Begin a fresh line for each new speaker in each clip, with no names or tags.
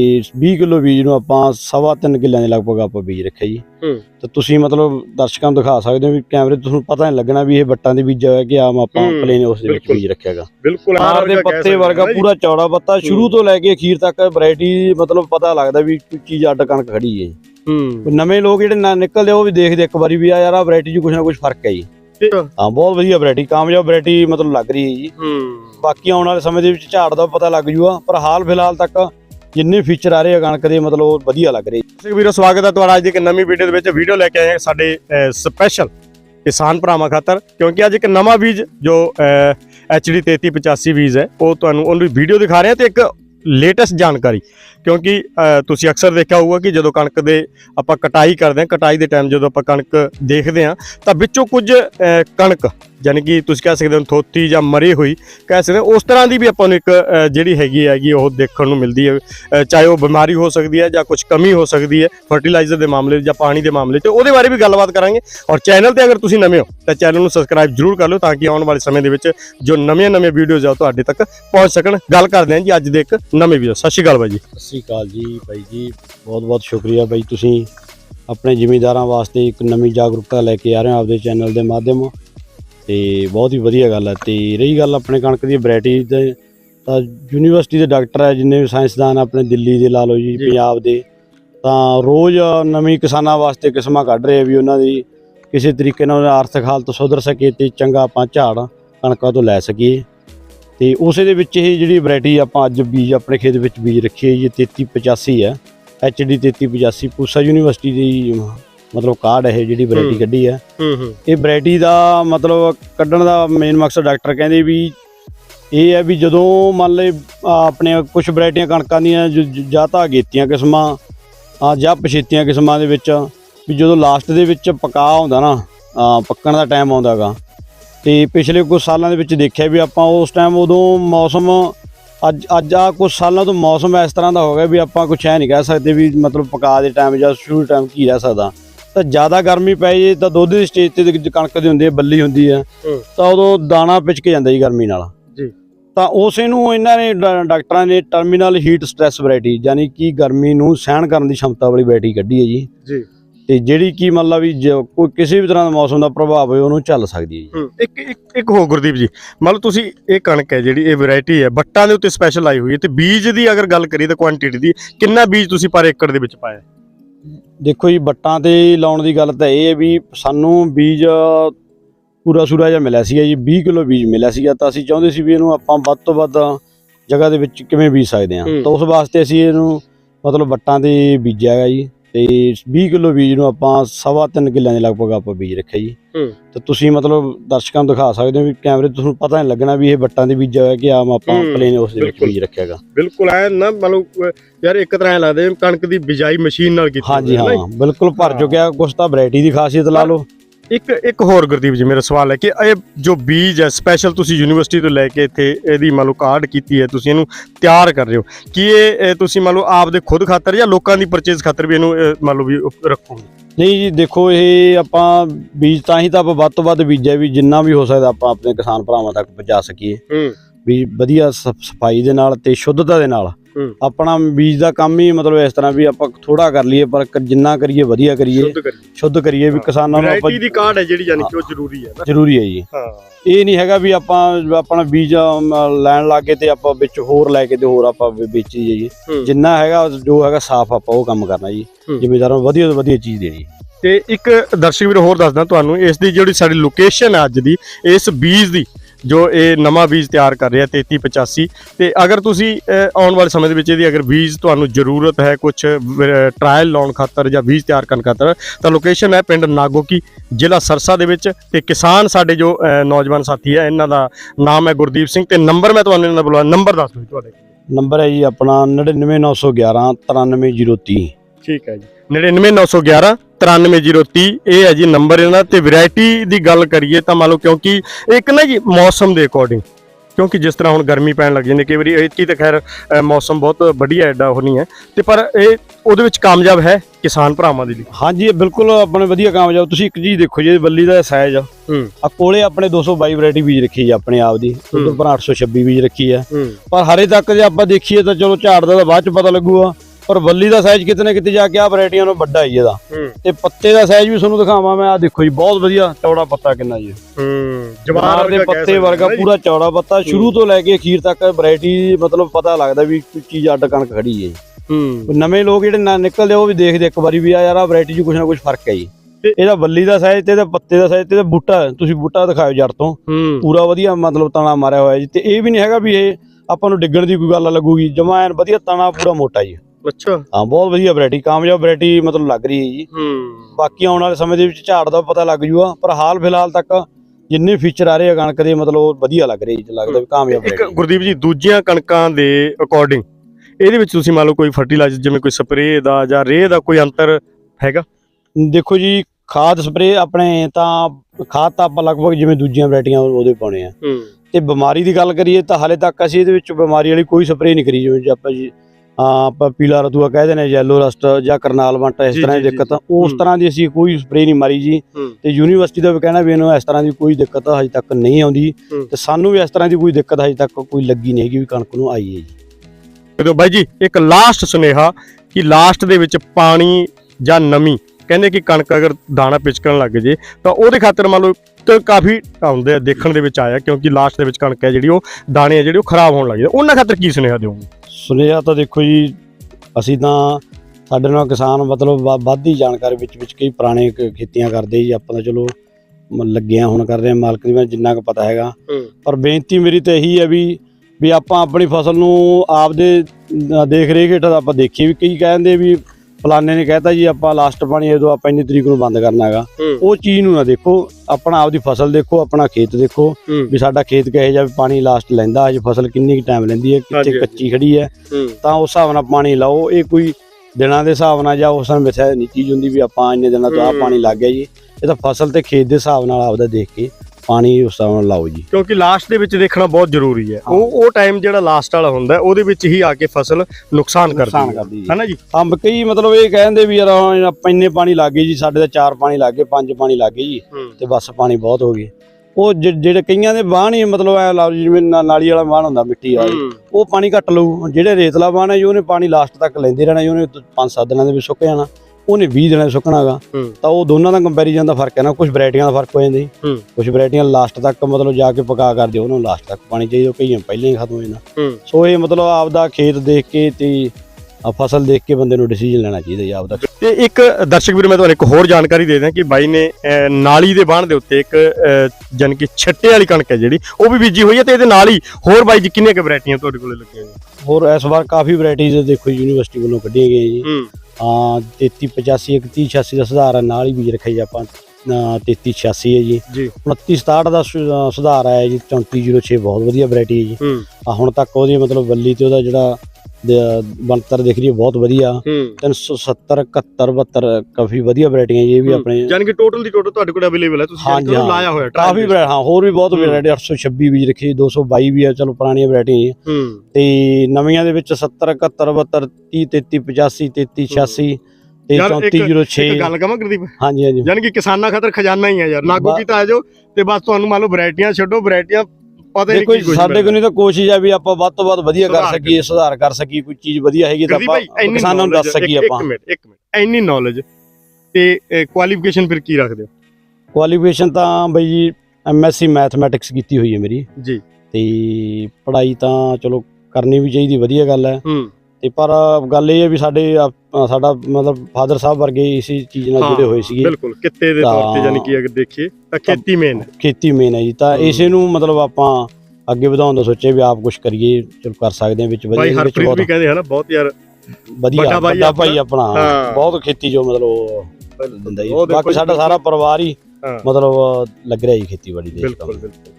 20 kilo ਬੀਜ ਨੂੰ ਆਪਾਂ ਸਵਾ ਤਿੰਨ ਕਿੱਲਿਆਂ ਦੇ ਲਗਭਗ ਆਪਾਂ ਬੀਜ ਰੱਖਿਆ ਜੀ।
ਹੂੰ।
ਤੇ ਤੁਸੀਂ ਮਤਲਬ ਦਰਸ਼ਕਾਂ ਨੂੰ ਦਿਖਾ ਸਕਦੇ ਹੋ ਵੀ ਕੈਮਰੇ ਤੋਂ ਤੁਹਾਨੂੰ ਪਤਾ ਨਹੀਂ ਲੱਗਣਾ ਵੀ ਇਹ ਬੱਟਾਂ ਦੇ ਬੀਜਿਆ ਹੋਇਆ ਕਿ ਆਮ ਆਪਾਂ ਪਲੇਨ ਉਸ ਦੇ ਵਿੱਚ। ਬੀਜ ਰੱਖਿਆਗਾ।
ਬਿਲਕੁਲ
ਹਾਰ ਦੇ ਪੱਤੇ ਵਰਗਾ ਪੂਰਾ ਚੌੜਾ ਪੱਤਾ ਸ਼ੁਰੂ ਤੋਂ ਲੈ ਕੇ ਅਖੀਰ ਤੱਕ ਵੈਰਾਈਟੀ ਮਤਲਬ ਪਤਾ ਲੱਗਦਾ ਵੀ ਕੋਈ ਚੀਜ਼ ਅੱਡ ਕਣਕ ਖੜੀ ਹੈ। ਨਵੇਂ ਲੋਕ ਜਿਹੜੇ ਨਿਕਲਦੇ ਉਹ ਵੀ ਦੇਖਦੇ ਇੱਕ ਵਾਰੀ ਵੀ ਆ ਯਾਰ ਆ ਵੈਰਾਈਟੀ 'ਚ ਕੁਝ ਨਾ ਕੁਝ ਫ਼ਰਕ ਹੈ ਜੀ।
ਤੇ-
ਹਾਂ ਬਹੁਤ ਵਧੀਆ ਵੈਰਾਈਟੀ ਕਾਮਯਾਬ ਵੈਰਾਈਟੀ ਮਤਲਬ ਲੱਗ ਰਹੀ ਹੈ ਜੀ।
ਹੂੰ।
ਬਾਕੀ ਆਉਣ ਵਾਲੇ ਸਮੇਂ ਦੇ ਵਿੱਚ ਝਾੜ ਦਾ ਪਤਾ ਲੱਗ ਜੂਗਾ ਪਰ ਹਾਲ ਫਿਲਹਾਲ ਤੱਕ ਜਿੰਨੇ ਫੀਚਰ ਆ ਰਹੇ ਆ ਕਣਕ ਦੇ, ਮਤਲਬ ਉਹ ਵਧੀਆ ਲੱਗ ਰਹੇ।
ਸਿੰਘ ਵੀਰੋ, ਸਵਾਗਤ ਹੈ ਤੁਹਾਡਾ ਅੱਜ ਦੀ ਇੱਕ ਨਵੀਂ ਵੀਡੀਓ ਦੇ ਵਿੱਚ। ਵੀਡੀਓ ਲੈ ਕੇ ਆਏ ਹਾਂ ਸਾਡੇ ਸਪੈਸ਼ਲ ਕਿਸਾਨ ਭਰਾਵਾਂ ਖਾਤਰ। ਕਿਉਂਕਿ ਅੱਜ ਇੱਕ ਨਵਾਂ ਬੀਜ, ਜੋ ਐਚਡੀ 3385 ਬੀਜ ਹੈ, ਉਹ ਤੁਹਾਨੂੰ ਉਹਨੂੰ ਵੀਡੀਓ ਦਿਖਾ ਰਹੇ ਹਾਂ ਤੇ ਇੱਕ ਲੇਟੈਸਟ ਜਾਣਕਾਰੀ। ਕਿਉਂਕਿ ਤੁਸੀਂ ਅਕਸਰ ਦੇਖਿਆ ਹੋਊਗਾ ਕਿ ਜਦੋਂ ਕਣਕ ਦੇ ਆਪਾਂ ਕਟਾਈ ਕਰਦੇ ਹਾਂ, ਕਟਾਈ ਦੇ ਟਾਈਮ ਜਦੋਂ ਆਪਾਂ ਕਣਕ ਦੇਖਦੇ ਹਾਂ, ਤਾਂ ਵਿੱਚੋਂ ਕੁਝ ਕਣਕ ਯਾਨੀ ਕਿ ਤੁਸੀਂ ਕਹਿ ਸਕਦੇ ਹੋ ਥੋਤੀ ਜਾਂ ਮਰੀ ਹੋਈ, ਕਹਿ ਸਕਦੇ ਹੋ, ਉਸ ਤਰ੍ਹਾਂ ਦੀ ਵੀ ਆਪਾਂ ਨੂੰ ਇੱਕ ਜਿਹੜੀ ਹੈਗੀ ਹੈਗੀ ਉਹ ਦੇਖਣ ਨੂੰ ਮਿਲਦੀ ਹੈ। ਚਾਹੇ ਉਹ ਬਿਮਾਰੀ ਹੋ ਸਕਦੀ ਹੈ ਜਾਂ ਕੁਝ ਕਮੀ ਹੋ ਸਕਦੀ ਹੈ ਫਰਟੀਲਾਈਜ਼ਰ ਦੇ ਮਾਮਲੇ ਜਾਂ ਪਾਣੀ ਦੇ ਮਾਮਲੇ 'ਚ, ਉਹਦੇ ਬਾਰੇ ਵੀ ਗੱਲਬਾਤ ਕਰਾਂਗੇ। ਔਰ ਚੈਨਲ ਤੇ ਅਗਰ ਤੁਸੀਂ ਨਵੇਂ ਹੋ, ਤਾਂ ਚੈਨਲ ਨੂੰ ਸਬਸਕ੍ਰਾਈਬ ਜਰੂਰ ਕਰ ਲਓ ਤਾਂ ਕਿ ਆਉਣ ਵਾਲੇ ਸਮੇਂ ਦੇ ਵਿੱਚ ਜੋ ਨਵੇਂ ਨਵੇਂ ਵੀਡੀਓਜ਼ ਆ ਉਹ ਤੁਹਾਡੇ ਤੱਕ ਪਹੁੰਚ ਸਕਣ। ਗੱਲ ਕਰਦੇ ਹਾਂ ਜੀ ਅੱਜ ਦੇ ਇੱਕ ਨਵੇਂ ਵੀਡੀਓ। ਸਤਿ ਸ਼੍ਰੀ ਅਕਾਲ ਬਾਈ ਜੀ।
ਸਤਿ ਸ੍ਰੀ ਅਕਾਲ ਜੀ ਬਾਈ ਜੀ ਬਹੁਤ ਬਹੁਤ ਸ਼ੁਕਰੀਆ ਬਾਈ ਤੁਸੀਂ ਆਪਣੇ ਜ਼ਿਮੀਂਦਾਰਾਂ ਵਾਸਤੇ ਇੱਕ ਨਵੀਂ ਜਾਗਰੂਕਤਾ ਲੈ ਕੇ ਆ ਰਹੇ ਹੋ ਆਪਦੇ ਚੈਨਲ ਦੇ ਮਾਧਿਅਮ ਤੇ ਬਹੁਤ ਹੀ ਵਧੀਆ ਗੱਲ ਹੈ ਤੇ ਰਹੀ ਗੱਲ ਆਪਣੇ ਕਣਕ ਦੀ ਵੈਰਾਈਟੀ ਤੇ ਤਾਂ ਯੂਨੀਵਰਸਿਟੀ ਦੇ ਡਾਕਟਰ ਹੈ ਜਿੰਨੇ ਵੀ ਸਾਇੰਸਦਾਨ ਆਪਣੇ ਦਿੱਲੀ ਦੇ ਲਾ ਲਓ ਜੀ। ਪੰਜਾਬ ਦੇ ਤਾਂ ਰੋਜ਼ ਨਵੀਂ ਕਿਸਾਨਾਂ ਵਾਸਤੇ ਕਿਸਮਾਂ ਕੱਢ ਰਹੇ ਆ ਵੀ ਉਹਨਾਂ ਦੀ ਕਿਸੇ ਤਰੀਕੇ ਨਾਲ ਆਰਥਿਕ ਹਾਲਤ ਸੁਧਰ ਸਕੇ ਤੇ ਚੰਗਾ ਆਪਾਂ ਝਾੜ ਕਣਕਾਂ ਤੋਂ ਲੈ ਸਕੀਏ ਤੇ ਉਸੇ ਦੇ ਵਿੱਚ ਇਹ ਜਿਹੜੀ ਵੈਰਾਈਟੀ ਆਪਾਂ ਅੱਜ ਬੀਜ ਆਪਣੇ ਖੇਤ ਵਿੱਚ ਬੀਜ ਰੱਖੀ ਹੈ ਜੀ 3385 ਹੈ ਐਚਡੀ 3385 ਪੂਸਾ ਯੂਨੀਵਰਸਿਟੀ ਦੀ ਮਤਲਬ ਕਾਰਡ ਇਹ ਜਿਹੜੀ ਵੈਰਾਈਟੀ। ਕੱਢੀ ਹੈ ਇਹ ਵੈਰਾਈਟੀ ਦਾ ਮਤਲਬ ਕੱਢਣ ਦਾ ਮੇਨ ਮਕਸਦ ਡਾਕਟਰ ਕਹਿੰਦੇ ਵੀ ਇਹ ਹੈ ਵੀ ਜਦੋਂ ਮੰਨ ਆ, ਆਪਣੇ ਕੁਝ ਵੈਰਾਈਟੀਆਂ ਕਣਕਾਂ ਦੀਆਂ ਜ- ਤਾਂ ਅਗੇਤੀਆਂ ਕਿਸਮਾਂ ਆ ਜਾਂ ਪਛੇਤੀਆਂ ਕਿਸਮਾਂ ਦੇ ਵਿੱਚ ਵੀ ਜਦੋਂ ਲਾਸਟ ਦੇ ਵਿੱਚ ਪਕਾ ਹੁੰਦਾ ਨਾ ਪੱਕਣ ਦਾ ਟਾਈਮ ਆਉਂਦਾਗਾ ਤੇ ਪਿਛਲੇ ਕੁਝ ਸਾਲਾਂ ਦੇ ਵਿੱਚ ਦੇਖਿਆ ਵੀ ਆਪਾਂ ਉਸ ਟਾਈਮ ਉਦੋਂ ਮੌਸਮ ਅੱਜ ਅੱਜ ਆ ਕੁਝ ਸਾਲਾਂ ਤੋਂ ਮੌਸਮ ਇਸ ਤਰ੍ਹਾਂ ਦਾ ਹੋ ਗਿਆ ਵੀ ਆਪਾਂ ਕੁਝ ਐ ਨਹੀਂ ਕਹਿ ਸਕਦੇ ਵੀ ਮਤਲਬ ਪਕਾ ਦੇ ਟਾਈਮ ਜਾਂ ਸ਼ੁਰੂ ਟਾਈਮ ਕੀ ਰਹਿ ਸਕਦਾ। ਤਾਂ ਜ਼ਿਆਦਾ ਗਰਮੀ ਪੈ ਜੇ ਤਾਂ ਦੁੱਧ ਦੀ ਸਟੇਜ ਤੇ ਕਣਕ ਦੀ ਹੁੰਦੀ ਹੈ ਬੱਲੀ ਹੁੰਦੀ ਹੈ। ਤਾਂ ਉਦੋਂ ਦਾਣਾ ਪਿਚਕ ਜਾਂਦਾ ਜੀ ਗਰਮੀ ਨਾਲ
ਜੀ।
ਤਾਂ ਉਸੇ ਨੂੰ ਇਹਨਾਂ ਨੇ ਡਾਕਟਰਾਂ ਨੇ ਟਰਮੀਨਲ ਹੀਟ ਸਟ੍ਰੈਸ ਵੈਰਾਈਟੀ ਯਾਨੀ ਕਿ ਗਰਮੀ ਨੂੰ ਸਹਿਣ ਕਰਨ ਦੀ ਸ਼ਮਤਾ ਵਾਲੀ ਵੈਰਾਈਟੀ ਕੱਢੀ ਹੈ ਜੀ
ਜੀ
ਤੇ ਜਿਹੜੀ ਕੀ ਮੰਨ ਲਾ ਵੀ ਕੋਈ ਕਿਸੇ ਵੀ ਤਰ੍ਹਾਂ ਦਾ ਮੌਸਮ ਦਾ ਪ੍ਰਭਾਵ ਹੋਵੇ ਉਹਨੂੰ ਝੱਲ ਸਕਦੀ ਹੈ ਜੀ
ਇੱਕ ਇੱਕ ਇੱਕ ਹੋ ਗੁਰਦੀਪ ਜੀ ਮੰਨ ਲਓ ਤੁਸੀਂ ਇਹ ਕਣਕ ਹੈ ਜਿਹੜੀ ਇਹ ਵੈਰਾਈਟੀ ਹੈ ਬੱਟਾਂ ਦੇ ਉੱਤੇ ਸਪੈਸ਼ਲ ਆਈ ਹੋਈ ਹੈ ਤੇ ਬੀਜ ਦੀ ਅਗਰ ਗੱਲ ਕਰੀਏ ਤਾਂ ਕੁਆਂਟੀਟੀ ਦੀ ਕਿੰਨਾ ਬੀਜ ਤੁਸੀਂ ਪਰ ਏਕੜ ਦੇ ਵਿੱਚ ਪਾਇਆ?
ਦੇਖੋ ਜੀ ਬੱਟਾਂ ਤੇ ਲਾਉਣ ਦੀ ਗੱਲ ਤਾਂ ਇਹ ਹੈ ਵੀ ਸਾਨੂੰ ਬੀਜ ਪੂਰਾ ਸੂਰਾ ਜਿਹਾ ਮਿਲਿਆ ਸੀਗਾ ਜੀ 20 ਕਿਲੋ ਬੀਜ ਮਿਲਿਆ ਸੀਗਾ ਤਾਂ ਅਸੀਂ ਚਾਹੁੰਦੇ ਸੀ ਵੀ ਇਹਨੂੰ ਆਪਾਂ ਵੱਧ ਤੋਂ ਵੱਧ ਜਗ੍ਹਾ ਦੇ ਵਿੱਚ ਕਿਵੇਂ ਬੀਜ ਸਕਦੇ ਹਾਂ
ਹੂੰ।
ਤਾਂ ਉਸ ਵਾਸਤੇ ਅਸੀਂ ਇਹਨੂੰ ਮਤਲਬ ਬੱਟਾਂ ਤੇ ਬੀਜਿਆ ਹੈਗਾ ਜੀ ਤੇ 20 ਕਿਲੋ ਬੀਜ ਨੂੰ ਆਪਾਂ ਸਵਾ ਤਿੰਨ ਕਿੱਲਿਆਂ ਦੇ ਲਗਭਗ ਆਪਾਂ ਬੀਜ ਰੱਖਿਆ ਜੀ। ਤੇ ਤੁਸੀਂ ਮਤਲਬ ਦਰਸ਼ਕਾਂ ਨੂੰ ਦਿਖਾ ਸਕਦੇ ਹੋ ਵੀ ਕੈਮਰੇ ਤੁਹਾਨੂੰ ਪਤਾ ਨਹੀਂ ਲੱਗਣਾ ਵੀ ਇਹ ਬੱਟਾਂ ਦੇ ਬੀਜਿਆ ਹੋਇਆ ਕਿ ਆਮ ਆਪਾਂ ਪਲੇਨ ਉਸ ਦੇ ਵਿੱਚ। ਬੀਜ ਰੱਖਿਆ ਹੈਗਾ
ਬਿਲਕੁਲ ਐ ਨਾ ਅਹ, ਯਾਰ ਇੱਕ ਤਰ੍ਹਾਂ ਲੱਗਦਾ ਕਣਕ ਦੀ ਬਿਜਾਈ ਮਸ਼ੀਨ ਨਾਲ ਕੀਤੀ
ਹਾਂਜੀ
ਹੈ
ਬਿਲਕੁਲ ਭਰ। ਚੁੱਕਿਆ ਕੁਛ ਤਾਂ ਵੈਰਾਈਟੀ ਦੀ ਖਾਸੀਅਤ ਲਾ ਲਓ
ਇੱਕ ਇੱਕ ਹੋਰ ਗੁਰਦੀਪ ਜੀ ਮੇਰਾ ਸਵਾਲ ਹੈ ਕਿ ਇਹ ਜੋ ਬੀਜ ਹੈ ਸਪੈਸ਼ਲ ਤੁਸੀਂ ਯੂਨੀਵਰਸਿਟੀ ਤੋਂ ਲੈ ਕੇ ਇੱਥੇ ਇਹਦੀ ਮੰਨ ਲਓ ਕਾਰਡ ਕੀਤੀ ਹੈ ਤੁਸੀਂ ਇਹਨੂੰ ਤਿਆਰ ਕਰ ਰਹੇ ਹੋ। ਕੀ ਇਹ ਤੁਸੀਂ ਮੰਨ ਲਓ ਆਪ ਦੇ ਖੁਦ ਖਾਤਰ ਜਾਂ ਲੋਕਾਂ ਦੀ ਪਰਚੇਜ਼ ਖਾਤਰ ਵੀ ਇਹਨੂੰ ਮੰਨ ਲਓ ਵੀ ਰੱਖੋਗੇ?
ਨਹੀਂ ਜੀ ਦੇਖੋ ਇਹ ਆਪਾਂ ਬੀਜ ਤਾਂ ਹੀ ਤਾਂ ਆਪਾਂ ਵੱਧ ਤੋਂ ਵੱਧ ਬੀਜਿਆ ਵੀ ਜਿੰਨਾ ਵੀ ਹੋ ਸਕਦਾ ਆਪਾਂ ਆਪਣੇ ਕਿਸਾਨ ਭਰਾਵਾਂ ਤੱਕ ਪਹੁੰਚਾ ਸਕੀਏ।
ਹੂੰ।
ਵੀ ਵਧੀਆ ਸਫ਼ਾਈ ਦੇ ਨਾਲ ਤੇ ਸ਼ੁੱਧਤਾ ਦੇ ਨਾਲ। ਆਪਣਾ ਬੀਜ ਦਾ ਕੰਮ ਹੀ ਮਤਲਬ ਇਸ ਤਰ੍ਹਾਂ ਵੀ ਆਪਾਂ ਥੋੜਾ ਕਰ ਲਈਏ ਪਰ ਜਿੰਨਾ ਕਰੀਏ ਵਧੀਆ ਕਰੀਏ।
ਸ਼ੁੱਧ ਕਰੀਏ।
ਸ਼ੁੱਧ ਕਰੀਏ ਵੀ। ਕਿਸਾਨਾਂ ਨੂੰ ਆਪਾਂ
ਵੈਰਾਈਟੀ ਦੀ ਕਾਰਡ ਹੈ ਜਿਹੜੀ ਯਾਨੀ ਕਿ ਉਹ ਜ਼ਰੂਰੀ ਹੈ ਨਾ।
ਜ਼ਰੂਰੀ ਹੈ ਜੀ।
ਹਾਂ।
ਇਹ ਨਹੀਂ ਹੈਗਾ ਵੀ ਆਪਾਂ ਆਪਣਾ ਬੀਜ ਅਮ, ਲੈਣ ਲੱਗੇ ਤੇ ਆਪਾਂ ਵਿੱਚ ਹੋਰ ਲੈ ਕੇ ਤੇ ਹੋਰ ਆਪਾਂ ਵੇ- ਵੇਚੀ ਜਾਈਏ।
ਹੂੰ।
ਜਿੰਨਾ ਹੈਗਾ ਜੋ ਹੈਗਾ ਸਾਫ਼ ਆਪਾਂ ਉਹ ਕੰਮ ਕਰਨਾ ਜੀ।
ਹੂੰ।
ਜ਼ਿਮੀਦਾਰਾਂ ਨੂੰ ਵਧੀਆ ਤੋਂ ਵਧੀਆ ਚੀਜ਼ ਦੇਣੀ।
ਤੇ ਇੱਕ ਦਰਸ਼ਕ ਵੀਰ ਹੋਰ ਦੱਸਦਾ ਤੁਹਾਨੂੰ ਇਸ ਦੀ ਜਿਹੜੀ ਸਾਡੀ ਲੋਕੇਸ਼ਨ ਹੈ ਅੱਜ ਦੀ ਇਸ ਬੀਜ ਦੀ ਜੋ ਇਹ ਨਵਾਂ ਬੀਜ ਤਿਆਰ ਕਰ ਰਿਹਾ 3385 ਤੇ ਅਗਰ ਤੁਸੀਂ ਆਉਣ ਵਾਲੇ ਸਮੇਂ ਦੇ ਵਿੱਚ ਇਹਦੀ ਅਗਰ ਬੀਜ ਤੁਹਾਨੂੰ ਜ਼ਰੂਰਤ ਹੈ ਕੁਝ ਟ੍ਰਾਇਲ ਲਾਉਣ ਖਾਤਰ ਜਾਂ ਬੀਜ ਤਿਆਰ ਕਰਨ ਖਾਤਰ ਤਾਂ ਲੋਕੇਸ਼ਨ ਹੈ ਪਿੰਡ ਨਾਗੋਕੀ ਜ਼ਿਲ੍ਹਾ ਸਰਸਾ ਦੇ ਵਿੱਚ। ਤੇ ਕਿਸਾਨ ਸਾਡੇ ਜੋ ਨੌਜਵਾਨ ਸਾਥੀ ਹੈ ਇਹਨਾਂ ਦਾ ਨਾਮ ਹੈ ਗੁਰਦੀਪ ਸਿੰਘ। ਤੇ ਨੰਬਰ ਮੈਂ ਤੁਹਾਨੂੰ ਇਹਨਾਂ ਦਾ ਬੁਲਾ ਨੰਬਰ ਦੱਸ ਦਿਓ ਤੁਹਾਡੇ।
ਨੰਬਰ ਹੈ ਜੀ ਆਪਣਾ 99911 93030
ਠੀਕ ਹੈ ਜੀ। 99911 93030 ਇਹ ਹੈ ਜੀ ਨੰਬਰ ਇਹਨਾਂ ਤੇ ਵੈਰਾਈਟੀ ਦੀ ਗੱਲ ਕਰੀਏ ਤਾਂ ਮੰਨ ਲਓ ਕਿਉਂਕਿ ਇੱਕ ਨਾ ਜੀ ਮੌਸਮ ਦੇ ਅਕੋਰਡਿੰਗ ਕਿਉਂਕਿ ਜਿਸ ਤਰ੍ਹਾਂ ਹੁਣ ਗਰਮੀ ਪੈਣ ਲੱਗ ਜਾਂਦੀ ਕਈ ਵਾਰੀ ਇਤਕੀ ਤਾਂ ਖੈਰ ਮੌਸਮ ਬਹੁਤ ਵਧੀਆ ਐਡਾ ਉਹ ਨਹੀਂ ਹੈ। ਤੇ ਪਰ ਇਹ ਉਹਦੇ ਵਿੱਚ ਕਾਮਯਾਬ ਹੈ ਕਿਸਾਨ ਭਰਾਵਾਂ ਦੇ ਲਈ?
ਹਾਂਜੀ ਇਹ ਬਿਲਕੁਲ ਆਪਣੇ ਵਧੀਆ ਕਾਮਯਾਬ। ਤੁਸੀਂ ਇੱਕ ਚੀਜ਼ ਦੇਖੋ ਜੀ ਬੱਲੀ ਦਾ ਸਾਈਜ਼ ਆ
ਹੂੰ।
ਕੋਲੇ ਆਪਣੇ 222 ਵੈਰਾਈਟੀ ਬੀਜ ਰੱਖੀ ਜੀ ਆਪਣੇ ਆਪ ਦੀ। ਉਧਰ ਪਰ 826 ਬੀਜ ਰੱਖੀ ਆ।
ਹੂੰ।
ਪਰ ਹਰੇ ਤੱਕ ਜੇ ਆਪਾਂ ਦੇਖੀਏ ਤਾਂ ਚਲੋ ਝਾੜ ਦਾ ਬਾਅਦ ਚ ਪਤਾ ਲੱਗੂਗਾ। ਪਰ ਬੱਲੀ ਦਾ ਸਾਈਜ਼ ਕਿਤੇ ਨਾ ਕਿਤੇ ਜਾ ਕੇ ਆ ਵੈਰਾਈਟੀਆਂ ਨੂੰ ਵੱਡਾ ਹੀ ਇਹਦਾ। ਤੇ ਪੱਤੇ ਦਾ ਸਾਈਜ਼ ਵੀ ਤੁਹਾਨੂੰ ਦਿਖਾਵਾਂ ਮੈਂ ਆ ਦੇਖੋ ਜੀ ਬਹੁਤ ਵਧੀਆ ਚੌੜਾ ਪੱਤਾ ਕਿੰਨਾ ਜੀ।
ਹੂੰ
ਜਵਾਰ ਦੇ ਪੱਤੇ ਵਰਗਾ ਪੂਰਾ ਚੌੜਾ ਪੱਤਾ ਸ਼ੁਰੂ ਤੋਂ ਲੈ ਕੇ ਅਖੀਰ ਤੱਕ ਵੈਰਾਈਟੀ ਮਤਲਬ ਪਤਾ ਲੱਗਦਾ ਵੀ ਕੋਈ ਚੀਜ਼ ਅੱਡ ਕਣਕ ਖੜੀ ਹੈ
ਹੂੰ।
ਨਵੇਂ ਲੋਕ ਜਿਹੜੇ ਨਾ ਨਿਕਲਦੇ ਉਹ ਵੀ ਦੇਖਦੇ ਇੱਕ ਵਾਰੀ ਵੀ ਆ ਯਾਰ ਆ ਵੈਰਾਈਟੀ 'ਚ ਕੁਝ ਨਾ ਕੁਝ ਫ਼ਰਕ ਹੈ ਜੀ। ਇਹਦਾ ਬੱਲੀ ਦਾ ਸਾਈਜ਼ ਤੇ ਇਹਦਾ ਪੱਤੇ ਦਾ ਸਾਈਜ਼ ਤੇ ਇਹਦਾ ਬੂਟਾ ਤੁਸੀਂ ਬੂਟਾ ਦਿਖਾਓ ਜੜ ਤੋਂ। ਪੂਰਾ ਵਧੀਆ ਮਤਲਬ ਤਣਾ ਮਾਰਿਆ ਹੋਇਆ ਜੀ। ਤੇ ਇਹ ਵੀ ਨਹੀਂ ਹੈਗਾ ਵੀ ਇਹ ਆਪਾਂ ਨੂੰ ਡਿੱਗਣ ਦੀ ਕੋਈ ਗੱਲ ਲੱਗੂਗੀ ਜਮਾ ਐਨ ਵਧੀਆ ਤਣਾ ਪੂਰਾ ਮੋਟਾ ਜੀ।
ਅੱਛਾ।
ਹਾਂ ਬਹੁਤ ਵਧੀਆ ਵੈਰਾਈਟੀ ਕਾਮਯਾਬ ਵੈਰਾਈਟੀ ਮਤਲਬ ਲੱਗ ਰਹੀ ਹੈ ਜੀ।
ਹੂੰ।
ਬਾਕੀ ਆਉਣ ਵਾਲੇ ਸਮੇਂ ਦੇ ਵਿੱਚ ਝਾੜ ਦਾ ਪਤਾ ਲੱਗ ਜੂਗਾ ਪਰ ਹਾਲ ਫਿਲਹਾਲ ਤੱਕ ਜਿੰਨੇ ਫੀਚਰ ਆ ਰਹੇ ਆ ਕਣਕ ਦੇ ਮਤਲਬ ਉਹ ਵਧੀਆ ਲੱਗ ਰਹੀ ਜੀ ਲੱਗਦਾ ਵੀ ਕਾਮਯਾਬ
ਇੱਕ ਗੁਰਦੀਪ ਜੀ ਦੂਜੀਆਂ ਕਣਕਾਂ ਦੇ ਅਕੋਰਡਿੰਗ ਇਹਦੇ ਵਿੱਚ ਤੁਸੀਂ ਮੰਨ ਲਓ ਕੋਈ ਫਰਟੀਲਾਈਜ਼ਰ ਜਿਵੇਂ ਕੋਈ ਸਪਰੇਅ ਦਾ ਜਾਂ ਰੇਹ ਦਾ ਕੋਈ ਅੰਤਰ ਹੈਗਾ?
ਦੇਖੋ ਜੀ ਖਾਦ ਸਪਰੇ ਆਪਣੇ ਤਾਂ ਖਾਦ ਤਾਂ ਆਪਾਂ ਲਗਭਗ ਜਿਵੇਂ ਦੂਜੀਆਂ ਵੈਰਾਈਟੀਆਂ ਉਹਦੇ ਪਾਉਣੇ ਆ।
ਹੂੰ।
ਤੇ ਬਿਮਾਰੀ ਦੀ ਗੱਲ ਕਰੀਏ ਤਾਂ ਹਾਲੇ ਤੱਕ ਅਸੀਂ ਇਹਦੇ ਵਿੱਚ ਬਿਮਾਰੀ ਵਾਲੀ ਕੋਈ ਸਪਰੇ ਨਹੀਂ ਕਰੀ ਜਿਵੇਂ ਆਪਾਂ ਜੀ ਆਪਾਂ ਪੀਲਾ ਰਤੂਆ ਕਹਿੰਦੇ ਨੇ ਯੈਲੋ ਰਸਟ ਜਾਂ ਕਰਨਾਲ ਵੰਟ ਇਸ ਤਰ੍ਹਾਂ ਦੀ ਦਿੱਕਤ। ਉਸ। ਤਰ੍ਹਾਂ ਦੀ ਅਸੀਂ ਕੋਈ ਸਪਰੇ ਨਹੀਂ ਮਾਰੀ ਜੀ। ਤੇ ਯੂਨੀਵਰਸਿਟੀ ਦਾ ਵੀ ਕਹਿਣਾ ਵੀ ਇਹਨੂੰ ਇਸ ਤਰ੍ਹਾਂ ਦੀ ਕੋਈ ਦਿੱਕਤ ਹਜੇ ਤੱਕ ਨਹੀਂ ਆਉਂਦੀ। ਤੇ ਸਾਨੂੰ ਵੀ ਇਸ ਤਰ੍ਹਾਂ ਦੀ ਕੋਈ ਦਿੱਕਤ ਹਜੇ ਤੱਕ ਕੋਈ ਲੱਗੀ ਨਹੀਂ ਹੈਗੀ ਵੀ ਕਣਕ ਨੂੰ ਆਈ ਹੈ ਜੀ।
ਤੇ ਬਾਈ ਜੀ ਇੱਕ ਲਾਸਟ ਸੁਨੇਹਾ ਕਿ ਲਾਸਟ ਦੇ ਵਿੱਚ ਪਾਣੀ ਜਾਂ ਨਮੀ ਕਹਿੰਦੇ ਕਿ ਕਣਕ ਅਗਰ ਦਾਣਾ ਪਿਚਕਣ ਲੱਗ ਜੇ ਤਾਂ ਉਹਦੇ ਖਾਤਰ ਮੰਨ ਲਓ ਤੇ ਕਾਫੀ ਆਉਂਦੇ ਆ ਦੇਖਣ ਦੇ ਵਿੱਚ ਆਇਆ ਕਿਉਂਕਿ ਲਾਸਟ ਦੇ ਵਿੱਚ ਕਣਕ ਹੈ ਜਿਹੜੀ ਉਹ ਦਾਣੇ ਆ ਜਿਹੜੇ ਉਹ ਖਰਾਬ ਹੋਣ ਲੱਗ ਜਾਂਦੇ। ਉਹਨਾਂ ਖਾਤਰ ਕੀ ਸੁਨੇਹਾ ਦਿਓਗੇ?
ਸੁਨੇਹਾ ਤਾਂ ਦੇਖੋ ਜੀ ਅਸੀਂ ਤਾਂ ਸਾਡੇ ਨਾਲ ਕਿਸਾਨ ਮਤਲਬ ਵੱਧ ਹੀ ਜਾਣਕਾਰੀ ਵਿੱਚ ਵਿੱਚ ਕਈ ਪੁਰਾਣੇ ਖੇਤੀਆਂ ਕਰਦੇ ਜੀ ਆਪਾਂ ਤਾਂ ਚਲੋ ਮ- ਲੱਗੇ ਹਾਂ ਹੁਣ ਕਰ ਰਹੇ ਹਾਂ ਮਾਲਕ ਦੀ ਮੈਂ ਜਿੰਨਾ ਕੁ ਪਤਾ ਹੈਗਾ। ਪਰ ਬੇਨਤੀ ਮੇਰੀ ਤਾਂ ਇਹੀ ਹੈ ਵੀ ਵੀ ਆਪਾਂ ਆਪਣੀ ਫਸਲ ਨੂੰ ਆਪਦੇ ਦੇਖ ਰੇਖ ਹੇਠ ਆਪਾਂ ਦੇਖੀਏ ਵੀ ਕਈ ਕਹਿੰਦੇ ਵੀ ਫਲਾਣੇ ਨੇ ਕਹਿਤਾ ਜੀ ਆਪਾਂ ਲਾਸਟ ਪਾਣੀ ਤੋਂ ਆਪਾਂ ਇੰਨੀ ਤਰੀਕ ਨੂੰ ਬੰਦ ਕਰਨਾ ਹੈਗਾ ਉਹ ਚੀਜ਼ ਨੂੰ ਨਾ ਦੇਖੋ ਆਪਣਾ ਆਪਦੀ ਫਸਲ ਦੇਖੋ ਆਪਣਾ ਖੇਤ ਦੇਖੋ ਵੀ ਸਾਡਾ ਖੇਤ ਕਹੇ ਜਾ ਵੀ ਪਾਣੀ ਲਾਸਟ ਲੈਂਦਾ ਅਜੇ ਫਸਲ ਕਿੰਨੀ ਟਾਈਮ ਲੈਂਦੀ ਹੈ ਕਿੱਥੇ। ਕੱਚੀ ਖੜੀ ਹੈ। ਤਾਂ ਉਸ ਹਿਸਾਬ ਨਾਲ ਪਾਣੀ ਲਾਓ ਇਹ ਕੋਈ ਦਿਨਾਂ ਦੇ ਹਿਸਾਬ ਨਾਲ ਜਾਂ ਉਸ ਸਮੇਂ ਮਿਥਿਆ ਨਹੀਂ ਚੀਜ਼ ਹੁੰਦੀ ਵੀ ਆਪਾਂ ਇੰਨੇ ਦਿਨਾਂ ਤੋਂ ਆ। ਪਾਣੀ ਲੱਗ ਗਿਆ ਜੀ। ਇਹ ਤਾਂ ਫਸਲ ਤੇ ਖੇਤ ਦੇ ਹਿਸਾਬ ਨਾਲ ਆਪਦਾ ਦੇਖ ਕੇ ਪਾਣੀ ਉਸ ਨਾਲ ਲਾਓ ਜੀ।
ਕਿਉਂਕਿ ਲਾਸਟ ਦੇ ਵਿੱਚ ਦੇਖਣਾ ਬਹੁਤ ਜ਼ਰੂਰੀ ਹੈ। ਉਹ ਉਹ ਟਾਈਮ ਜਿਹੜਾ ਲਾਸਟ ਵਾਲਾ ਹੁੰਦਾ ਉਹਦੇ ਵਿੱਚ ਹੀ ਆ ਕੇ ਫਸਲ ਨੁਕਸਾਨ ਕਰਦੀ ਹੈ।
ਕਰਦੀ ਜੀ?
ਹੈ
ਕਈ ਮਤਲਬ ਇਹ ਕਹਿੰਦੇ ਵੀ ਯਾਰ ਇੰਨੇ ਪਾਣੀ ਲੱਗ ਗਏ ਜੀ ਸਾਡੇ ਤਾਂ ਚਾਰ ਪਾਣੀ ਲੱਗ ਗਏ ਪੰਜ ਪਾਣੀ ਲੱਗ ਗਏ ਜੀ ਤੇ ਬਸ ਪਾਣੀ ਬਹੁਤ ਹੋ ਗਏ ਉਹ ਜਿਹੜੇ ਕਈਆਂ ਦੇ ਬਾਣ ਹੀ ਮਤਲਬ ਐ ਲਾ ਜਿਵੇਂ ਨਾਲੀ ਵਾਲਾ ਬਾਣ ਹੁੰਦਾ ਮਿੱਟੀ ਵਾਲਾ ਉਹ ਪਾਣੀ ਘੱਟ ਲਊ। ਜਿਹੜੇ ਰੇਤਲਾ ਬਾਣ ਹੈ ਜੀ ਉਹਨੇ ਪਾਣੀ ਲਾਸਟ ਤੱਕ ਲੈਂਦੇ ਰਹਿਣਾ ਜੀ ਉਹਨੇ 5-7 ਦਿਨਾਂ ਦੇ ਵਿੱਚ ਸੁੱਕ ਜਾਣਾ। ਉਹਨੇ 20 ਦਿਨਾਂ ਸੁੱਕਣਾਗਾ। ਤਾਂ ਉਹ ਦੋਨਾਂ ਦਾ ਕੰਪੈਰੀਜ਼ਨ ਦਾ ਫ਼ਰਕ ਹੈ ਨਾ ਕੁਝ ਵੈਰਾਈਟੀਆਂ ਦਾ ਫ਼ਰਕ ਹੋ ਜਾਂਦਾ। ਕੁਝ ਵੈਰਾਈਟੀਆਂ ਲਾਸਟ ਤੱਕ ਮਤਲਬ ਜਾ ਕੇ ਪਕਾ ਕਰਦੇ ਉਹਨੂੰ ਲਾਸਟ ਤੱਕ ਪਾਣੀ ਚਾਹੀਦਾ ਕਈਆਂ ਪਹਿਲਾਂ ਹੀ ਖਤਮ ਹੋ ਜਾਂਦਾ। ਸੋ ਇਹ ਮਤਲਬ ਆਪਦਾ ਖੇਤ ਦੇਖ ਕੇ ਤੇ ਫਸਲ ਦੇਖ ਕੇ ਬੰਦੇ ਨੂੰ ਡਿਸੀਜਨ ਲੈਣਾ ਚਾਹੀਦਾ ਜੀ ਆਪਦਾ।
ਤੇ ਇੱਕ ਦਰਸ਼ਕ ਵੀਰ ਮੈਂ ਤੁਹਾਨੂੰ ਇੱਕ ਹੋਰ ਜਾਣਕਾਰੀ ਦੇ ਦਿਆਂ ਕਿ ਬਾਈ ਨੇ ਨਾਲੀ ਦੇ ਬਾਣ ਦੇ ਉੱਤੇ ਇੱਕ ਜਾਣੀ ਕਿ ਛੱਟੇ ਵਾਲੀ ਕਣਕ ਹੈ ਜਿਹੜੀ ਉਹ ਵੀ ਬੀਜੀ ਹੋਈ ਹੈ ਤੇ ਇਹਦੇ ਨਾਲ ਹੀ ਹੋਰ ਬਾਈ ਜੀ ਕਿੰਨੀਆਂ ਕੁ ਵੈਰਾਈਟੀਆਂ ਤੁਹਾਡੇ ਕੋਲੇ ਲੱਗੀਆਂ
ਹੋਰ ਇਸ ਵਾਰ ਕਾਫੀ ਵੈਰਾਈਟੀਜ਼ ਦੇਖੋ ਯੂਨੀਵਰਸਿਟੀ ਵੱਲੋਂ ਕੱਢੀਆਂ ਗਈਆਂ ਜੀ। 33 85 31 86 ਦਾ ਸੁਧਾਰ ਹੈ ਨਾਲ ਹੀ ਬੀਜ ਰੱਖਿਆ ਜੀ ਆਪਾਂ। ਅਹ 33 86 ਹੈ ਜੀ।
ਜੀ।
29 67 ਦਾ ਸੁਧਾਰ ਆਇਆ ਜੀ 3406 ਬਹੁਤ ਵਧੀਆ ਵੈਰਾਈਟੀ ਹੈ ਜੀ। ਹੁਣ ਤੱਕ ਉਹਦੀ ਮਤਲਬ ਬੱਲੀ ਤੇ ਉਹਦਾ ਜਿਹੜਾ ਬਣਤਰ ਦਿਖ ਰਹੀ ਹੈ ਬਹੁਤ ਵਧੀਆ।
ਹੂੰ।
370 71 72 ਕਾਫੀ ਵਧੀਆ ਵੈਰਾਈਟੀਆਂ ਜੀ ਇਹ ਵੀ। ਆਪਣੇ
ਜਾਣੀ ਕਿ ਟੋਟਲ ਦੀ ਟੋਟਲ ਤੁਹਾਡੇ ਕੋਲ ਅਵੇਲੇਬਲ ਹੈ ਤੁਸੀਂ। ਲਾਇਆ ਹੋਇਆ
ਕਾਫੀ ਹਾਂ ਹੋਰ ਵੀ ਬਹੁਤ। ਵੈਰਾਈਟੀ 826 ਬੀਜ ਰੱਖੀ 222 ਵੀ ਹੈ ਚਲੋ ਪੁਰਾਣੀਆਂ ਵੈਰਾਈਟੀਆਂ ਜੀ ਤੇ ਨਵੀਆਂ ਦੇ ਵਿੱਚ 70 71 72 30 33 85 33 86 ਤੇ
ਯਾਰ, ਇੱਕ-
3406
ਇੱਕ ਗੱਲ ਕਹਾਂ ਗੁਰਦੀਪ?
ਹਾਂਜੀ ਹਾਂਜੀ।
ਜਾਣੀ ਕਿ ਕਿਸਾਨਾਂ ਖਾਤਰ ਖਜ਼ਾਨਾ ਹੀ ਹੈ ਯਾਰ ਲਾਗੂ ਕੀਤਾ ਜਾਓ ਤੇ ਬਸ ਤੁਹਾਨੂੰ ਮੰਨ ਲਓ ਵੈਰਾਈਟੀਆਂ ਛੱਡੋ ਵੈਰਾਈਟੀਆਂ ਪਤਾ ਨਹੀਂ ਕੀ ਕੁਝ
ਸਾਡੇ ਕੋਲ ਨਹੀਂ ਤਾਂ ਕੋਸ਼ਿਸ਼ ਆ ਵੀ ਆਪਾਂ ਵੱਧ ਤੋਂ ਵੱਧ ਵਧੀਆ ਕਰ
ਸੁਧਾਰ
ਸਕੀਏ ਸੁਧਾਰ ਕਰ ਸਕੀਏ ਕੋਈ ਚੀਜ਼ ਵਧੀਆ ਹੈਗੀ ਤਾਂ ਆਪਾਂ ਕਿਸਾਨਾਂ ਨੂੰ ਦੱਸ ਸਕੀਏ ਆਪਾਂ।
ਇੱਕ ਮਿੰਟ ਇੱਕ ਮਿੰਟ ਇੰਨੀ ਨੌਲੇਜ ਤੇ ਕੁਆਲੀਫਿਕੇਸ਼ਨ ਫਿਰ ਕੀ ਰੱਖਦੇ ਹੋ?
ਕੁਆਲੀਫਿਕੇਸ਼ਨ ਤਾਂ ਬਈ ਜੀ ਐਮਐਸਸੀ ਮੈਥਮੈਟਿਕਸ ਕੀਤੀ ਹੋਈ ਹੈ ਮੇਰੀ।
ਜੀ।
ਤੇ ਪੜ੍ਹਾਈ ਤਾਂ ਚਲੋ ਕਰਨੀ ਵੀ ਚਾਹੀਦੀ ਵਧੀਆ ਗੱਲ ਹੈ।
ਹੂੰ।
ਤੇ ਪਰ ਗੱਲ ਇਹ ਹੈ ਵੀ ਸਾਡੇ ਸਾਡਾ ਮਤਲਬ ਫਾਦਰ ਸਾਹਿਬ ਵਰਗੇ ਇਸੇ ਚੀਜ਼ ਨਾਲ ਜੁੜੇ ਹੋਏ ਸੀਗੇ।
ਬਿਲਕੁਲ ਕਿੱਤੇ ਦੇ ਤੌਰ ਤੇ
ਤਾਂ-
ਜਾਨੀ ਕਿ ਅਗਰ ਦੇਖੀਏ ਤਾਂ ਖੇਤੀ ਮੇਨ ਹੈ।
ਖੇਤੀ ਮੇਨ ਹੈ ਜੀ। ਤਾਂ। ਇਸੇ ਨੂੰ ਮਤਲਬ ਆਪਾਂ ਅੱਗੇ ਵਧਾਉਣ ਦਾ ਸੋਚਿਆ ਵੀ ਆਪ ਕੁਝ ਕਰੀਏ ਚਲੋ ਕਰ ਸਕਦੇ ਹਾਂ ਵਿੱਚ
ਭਾਈ
ਵਧੀਆ ਵਿੱਚ
ਹਰਪ੍ਰੀਤ
ਬਹੁਤ
ਵੀ ਕਹਿੰਦੇ ਹਨਾ ਬਹੁਤ ਯਾਰ
ਵਧੀਆ
ਵੱਡਾ ਭਾਈ
ਵੱਡਾ ਭਾਈ ਆਪਣਾ।
ਹਾਂ।
ਬਹੁਤ ਖੇਤੀ ਜੋ ਮਤਲਬ ਉਹ ਦਿੰਦਾ ਜੀ।
ਉਹ ਦੇਖੋ
ਬਾਕੀ
ਜੀ,
ਸਾਡਾ ਸਾਰਾ ਪਰਿਵਾਰ ਹੀ
ਹਾਂ।
ਮਤਲਬ ਲੱਗ ਰਿਹਾ ਜੀ ਖੇਤੀਬਾੜੀ ਦੇ ਕੰਮ
ਬਿਲਕੁਲ। ਬਿਲਕੁਲ।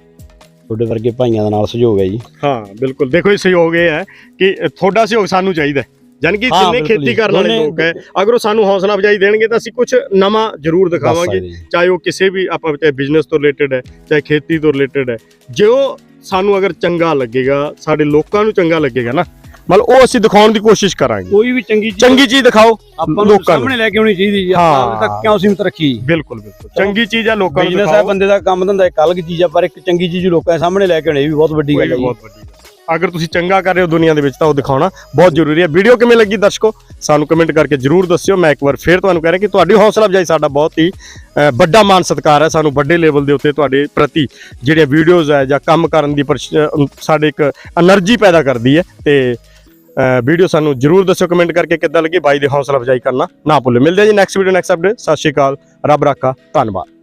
ਤੁਹਾਡੇ ਵਰਗੇ ਭਾਈਆਂ ਦੇ ਨਾਲ ਸਹਿਯੋਗ ਹੈ ਜੀ।
ਹਾਂ ਬਿਲਕੁਲ। ਦੇਖੋ ਇਹ ਸਹਿਯੋਗ ਇਹ ਹੈ ਕਿ ਤੁਹਾਡਾ ਸਹਿਯੋਗ ਸਾਨੂੰ ਚਾਹੀਦਾ ਹੈ। ਜਾਨੀ ਕਿ
ਹਾਂ,
ਜਿੰਨੇ ਖੇਤੀ। ਕਰਨ ਵਾਲੇ ਲੋਕ ਹੈ। ਅਗਰ ਉਹ ਸਾਨੂੰ ਹੌਸਲਾ ਅਫਜਾਈ ਦੇਣਗੇ ਤਾਂ ਅਸੀਂ ਕੁਝ ਨਵਾਂ ਜ਼ਰੂਰ ਦਿਖਾਵਾਂਗੇ। ਚਾਹੇ ਉਹ ਕਿਸੇ ਵੀ ਆਪਾਂ ਚਾਹੇ ਬਿਜ਼ਨਸ ਤੋਂ ਰਿਲੇਟਡ ਹੈ ਚਾਹੇ ਖੇਤੀ ਤੋਂ ਰਿਲੇਟਡ ਹੈ। ਜੋ ਸਾਨੂੰ ਅਗਰ ਚੰਗਾ ਲੱਗੇਗਾ ਸਾਡੇ ਲੋਕਾਂ ਨੂੰ ਚੰਗਾ ਲੱਗੇਗਾ ਨਾ ਮਤਲਬ ਉਹ ਅਸੀਂ ਦਿਖਾਉਣ ਦੀ ਕੋਸ਼ਿਸ਼ ਕਰਾਂਗੇ।
ਕੋਈ ਵੀ ਚੰਗੀ ਚੀਜ਼
ਚੰਗੀ ਚੀਜ਼ ਦਿਖਾਓ
ਆਪਾਂ ਨੂੰ ਸਾਹਮਣੇ ਲੈ ਕੇ ਆਉਣੀ ਚਾਹੀਦੀ ਜੀ। ਆਪਾਂ ਹਾਂ। ਕਿਉਂ ਸੀਮਤ ਰੱਖੀ?
ਬਿਲकुल बिल्कुल ਚੰਗੀ ਚੀਜ਼ ਆ ਲੋਕਾਂ ਨੂੰ ਦਿਖਾਓ।
ਬੰਦੇ ਦਾ ਕੰਮ ਧੰਦਾ ਇੱਕ ਅਲੱਗ ਚੀਜ਼ ਆ ਪਰ ਇੱਕ ਚੰਗੀ ਚੀਜ਼ ਲੋਕਾਂ ਦੇ ਸਾਹਮਣੇ ਲੈ ਕੇ ਆਉਣੀ ਵੀ ਬਹੁਤ ਵੱਡੀ ਗੱਲ ਹੈ
ਬਹੁਤ ਵੱਡੀ ਗੱਲ ਅਗਰ ਤੁਸੀਂ ਚੰਗਾ ਕਰ ਰਹੇ ਹੋ ਦੁਨੀਆ ਦੇ ਵਿੱਚ ਤਾਂ ਉਹ ਦਿਖਾਉਣਾ ਬਹੁਤ ਜ਼ਰੂਰੀ ਹੈ ਵੀਡੀਓ ਕਿਵੇਂ ਲੱਗੀ ਦਰਸ਼ਕੋ? ਸਾਨੂੰ ਕਮੈਂਟ ਕਰਕੇ ਜ਼ਰੂਰ ਦੱਸਿਓ। ਮੈਂ ਇੱਕ ਵਾਰ ਫੇਰ ਤੁਹਾਨੂੰ ਕਹਿ ਰਿਹਾ ਕਿ ਤੁਹਾਡੀ ਹੌਸਲਾ ਅਫਜ਼ਾਈ ਸਾਡਾ ਬਹੁਤ ਹੀ ਵੱਡਾ ਮਾਨ ਸਤਿਕਾਰ ਹੈ ਸਾਨੂੰ ਵੱਡੇ ਲੈਵਲ ਦੇ ਉੱਤੇ ਤੁਹਾਡੇ ਪ੍ਰਤੀ ਜਿਹੜੀਆਂ ਵੀਡੀਓਜ਼ ਹੈ ਜਾਂ ਕੰਮ ਕਰਨ ਦੀ ਸਾਡੇ ਇੱਕ એનર્ਜੀ ਪੈਦਾ ਕਰਦੀ ਹੈ ਤੇ ਵੀਡੀਓ ਸਾਨੂੰ ਜਰੂਰ ਦੱਸਿਓ ਕਮੈਂਟ ਕਰਕੇ ਕਿੱਦਾਂ ਲੱਗੀ, ਬਾਈ ਦੀ ਹੌਸਲਾ ਅਫਜ਼ਾਈ ਕਰਨਾ ਨਾ ਭੁੱਲਿਓ ਮਿਲਦੇ ਹਾਂ ਜੀ ਨੈਕਸਟ ਵੀਡੀਓ ਨੈਕਸਟ ਅਪਡੇਟ ਸਤਿ ਸ਼੍ਰੀ ਅਕਾਲ, ਰੱਬ ਰਾਖਾ, ਧੰਨਵਾਦ।